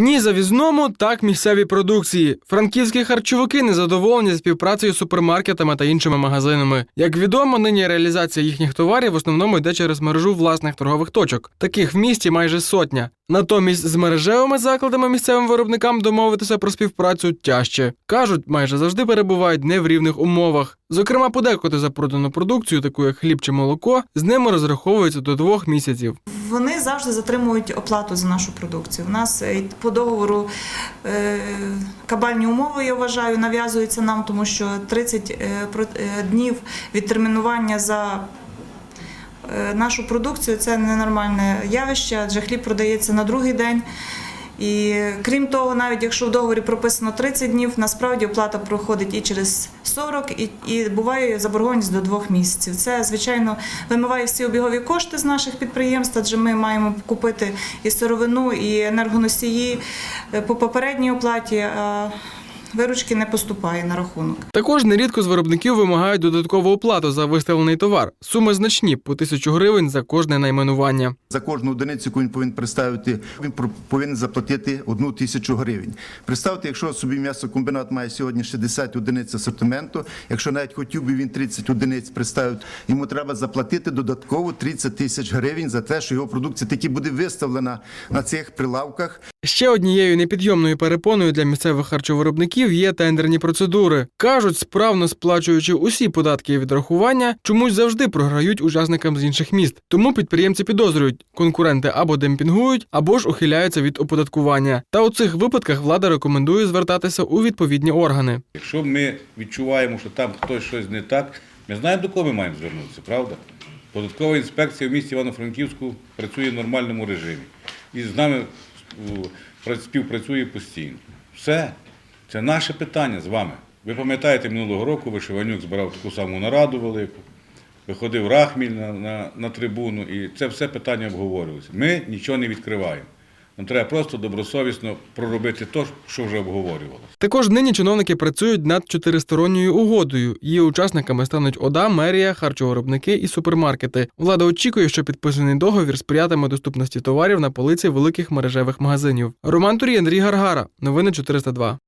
Ні завізному, так місцевій продукції. Франківські харчовики незадоволені співпрацею з супермаркетами та іншими магазинами. Як відомо, нині реалізація їхніх товарів в основному йде через мережу власних торгових точок. Таких в місті майже сотня. Натомість з мережевими закладами місцевим виробникам домовитися про співпрацю тяжче. Кажуть, майже завжди перебувають не в рівних умовах. Зокрема, подекуди за продану продукцію, таку як хліб чи молоко, з ними розраховуються до двох місяців. Вони завжди затримують оплату за нашу продукцію. У нас е, по договору е, кабальні умови, я вважаю, нав'язуються нам, тому що 30 е, днів відтермінування за нашу продукцію це ненормальне явище, адже хліб продається на другий день. І крім того, навіть якщо в договорі прописано 30 днів, насправді оплата проходить і через 40, і, і буває заборгованість до двох місяців. Це, звичайно, вимиває всі обігові кошти з наших підприємств, адже ми маємо купити і сировину, і енергоносії е, по попередній оплаті. Виручки не поступає на рахунок. Також нерідко з виробників вимагають додаткову оплату за виставлений товар. Суми значні по тисячу гривень за кожне найменування. За кожну одиницю, яку він повинен представити, він повинен заплатити одну тисячу гривень. Представте, якщо собі м'ясокомбінат має сьогодні 60 одиниць асортименту, якщо навіть хотів би він 30 одиниць представити, йому треба заплатити додатково 30 тисяч гривень за те, що його продукція таки буде виставлена на цих прилавках. Ще однією непідйомною перепоною для місцевих харчовиробників є тендерні процедури. Кажуть, справно сплачуючи усі податки і відрахування, чомусь завжди програють учасникам з інших міст. Тому підприємці підозрюють, конкуренти або демпінгують, або ж ухиляються від оподаткування. Та у цих випадках влада рекомендує звертатися у відповідні органи. Якщо ми відчуваємо, що там хтось щось не так, ми знаємо, до кого ми маємо звернутися, правда? Податкова інспекція в місті Івано-Франківську працює в нормальному режимі. І з нами співпрацює постійно. Все. Це наше питання з вами. Ви пам'ятаєте, минулого року Вишиванюк збирав таку саму нараду велику, виходив Рахміль на, на, на трибуну, і це все питання обговорювалося. Ми нічого не відкриваємо. Треба просто добросовісно проробити те, що вже обговорювалося. Також нині чиновники працюють над чотиристоронньою угодою. Її учасниками стануть ОДА, мерія, харчовиробники і супермаркети. Влада очікує, що підписаний договір сприятиме доступності товарів на полиці великих мережевих магазинів. Роман Турій, Андрій Гаргара. Новини 402.